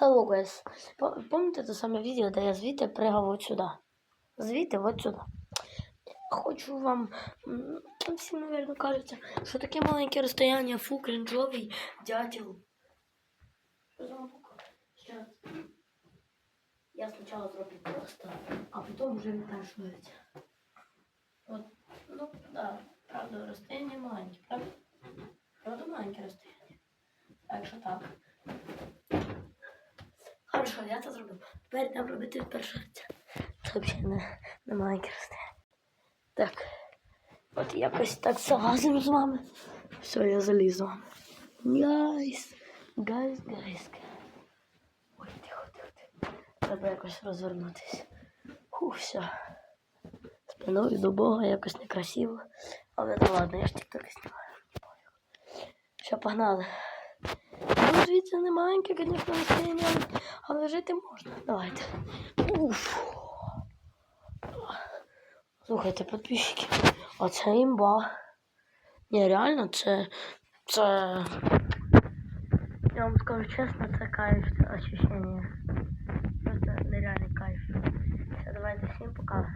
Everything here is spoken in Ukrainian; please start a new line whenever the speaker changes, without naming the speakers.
Hello, guys. П- Пам'ятаєте те саме відео, де я звідти пригав от сюди? Звідти от сюди. Хочу вам, там всім, мабуть, кажеться, що таке маленьке розстояння, фу, кринжовий дятел. Я спочатку зроблю просто, а потім вже виташується. От, ну, да, правда, розстояння маленьке, правда? Правда, маленьке розстояння. Так що так. Хорошо, я це зробив. Тепер йдемо робити перше це. Це взагалі не, не. Так. От якось так залазимо з вами. Все, я заліз з. Гайс. Гайс, гайс. Ой, тихо, тихо, тихо. Треба якось розвернутися. Фу, все. Спиною до Бога якось некрасиво. Але ну ладно, я ж тільки знімаю. Все, погнали. Звідси не маленьке, звісно, настроєння, але жити можна. Давайте. Уф. Слухайте, підписчики. Оце імба. Ні, реально, це. це. Я вам скажу чесно, це кайф, це ощущення. Просто нереальний кайф. Все, давайте всім пока.